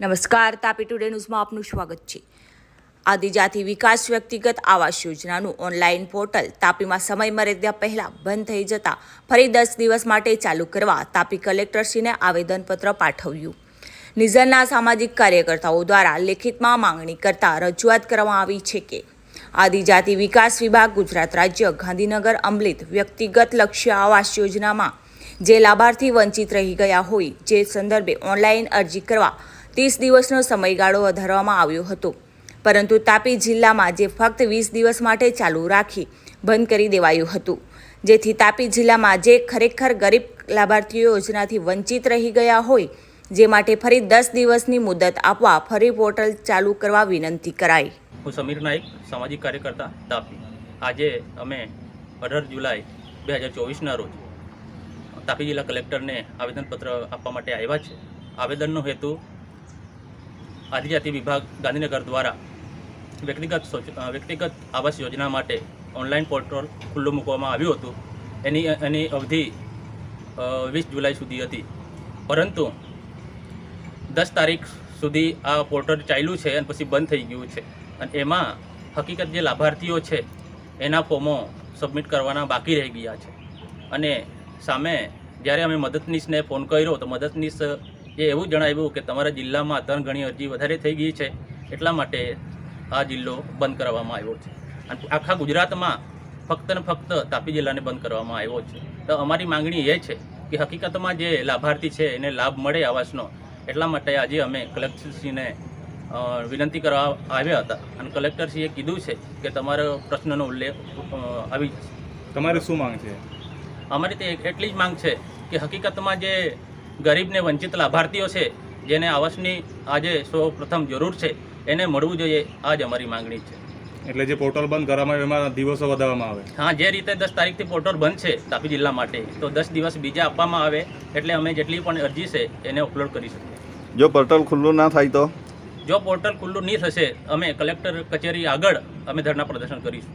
નમસ્કાર, તાપી ટુડે ન્યૂઝમાં આપનું સ્વાગત છે. આદિજાતિ વિકાસ વ્યક્તિગત આવાસ યોજનાનું ઓનલાઈન પોર્ટલ તાપીમાં સમય મર્યાદા પહેલાં બંધ થઈ જતા ફરી દસ દિવસ માટે ચાલુ કરવા તાપી કલેક્ટરશ્રીને આવેદનપત્ર પાઠવ્યું. નિઝરના સામાજિક કાર્યકર્તાઓ દ્વારા લેખિતમાં માંગણી કરતા રજૂઆત કરવામાં આવી છે કે આદિજાતિ વિકાસ વિભાગ, ગુજરાત રાજ્ય, ગાંધીનગર અમલિત વ્યક્તિગત લક્ષ્ય આવાસ યોજનામાં જે લાભાર્થી વંચિત રહી ગયા હોય, જે સંદર્ભે ઓનલાઈન અરજી કરવા ત્રીસ દિવસનો સમયગાળો વધારવામાં આવ્યો હતો. પરંતુ તાપી જિલ્લામાં જે ફક્ત વીસ દિવસ માટે ચાલુ રાખી બંધ કરી દેવાયું હતું. જેથી તાપી જિલ્લામાં જે ખરેખર ગરીબ લાભાર્થીઓ યોજનાથી વંચિત રહી ગયા હોય, જે માટે ફરી દસ દિવસની મુદત આપવા ફરી પોર્ટલ ચાલુ કરવા વિનંતી કરાઈ. હું સમીર નાઈક સામાજિક કાર્યકર્તા, તાપી. આજે અમે અઢાર જુલાઈ બે હજાર ચોવીસના રોજ તાપી જિલ્લા કલેક્ટરને આવેદનપત્ર આપવા માટે આવ્યા છે. આવેદનનો હેતુ આદિજાતિ વિભાગ ગાંધીનગર દ્વારા વ્યક્તિગત વ્યક્તિગત આવાસ યોજના માટે ઓનલાઈન પોર્ટલ ખુલ્લું મૂકવામાં આવ્યું હતું. એની એની અવધિ વીસ જુલાઈ સુધી હતી. પરંતુ દસ તારીખ સુધી આ પોર્ટલ ચાલ્યું છે અને પછી બંધ થઈ ગયું છે. અને એમાં હકીકત જે લાભાર્થીઓ છે, એના ફોર્મો સબમિટ કરવાના બાકી રહી ગયા છે. અને સામે જ્યારે અમે મદદનીશને ફોન કર્યો, તો મદદનીશ એ એવું જણાવ્યું કે તમારા જિલ્લામાં ત્રણ ગણી અરજી વધારે થઈ ગઈ છે એટલા માટે આ જિલ્લો બંધ કરવામાં આવ્યો છે. અને આખા ગુજરાતમાં ફક્ત ને ફક્ત તાપી જિલ્લાને બંધ કરવામાં આવ્યો છે. તો અમારી માંગણી એ છે કે હકીકતમાં જે લાભાર્થી છે એને લાભ મળે આવાસનો એટલા માટે આજે અમે કલેક્ટરશ્રીને વિનંતી કરવા આવ્યા હતા. અને કલેક્ટરશ્રીએ કીધું છે કે તમારો પ્રશ્નનો ઉલ્લેખ આવી તમારી શું માંગ છે? અમારી તે એટલી જ માંગ છે કે હકીકતમાં જે ગરીબને વંચિત લાભાર્થીઓ છે જેને આવાસની આજે સૌ પ્રથમ જરૂર છે એને મળવું જોઈએ આ જ અમારી માંગણી છે. એટલે જે પોર્ટલ બંધ કરવામાં એમાં દિવસો વધારવામાં આવે? હા જે રીતે દસ તારીખથી પોર્ટલ બંધ છે તાપી જિલ્લા માટે તો દસ દિવસ બીજા આપવામાં આવે એટલે અમે જેટલી પણ અરજી છે એને અપલોડ કરી શકીએ. જો પોર્ટલ ખુલ્લું ના થાય તો? જો પોર્ટલ ખુલ્લું નહીં થશે અમે કલેક્ટર કચેરી આગળ અમે ધરના પ્રદર્શન કરીશું.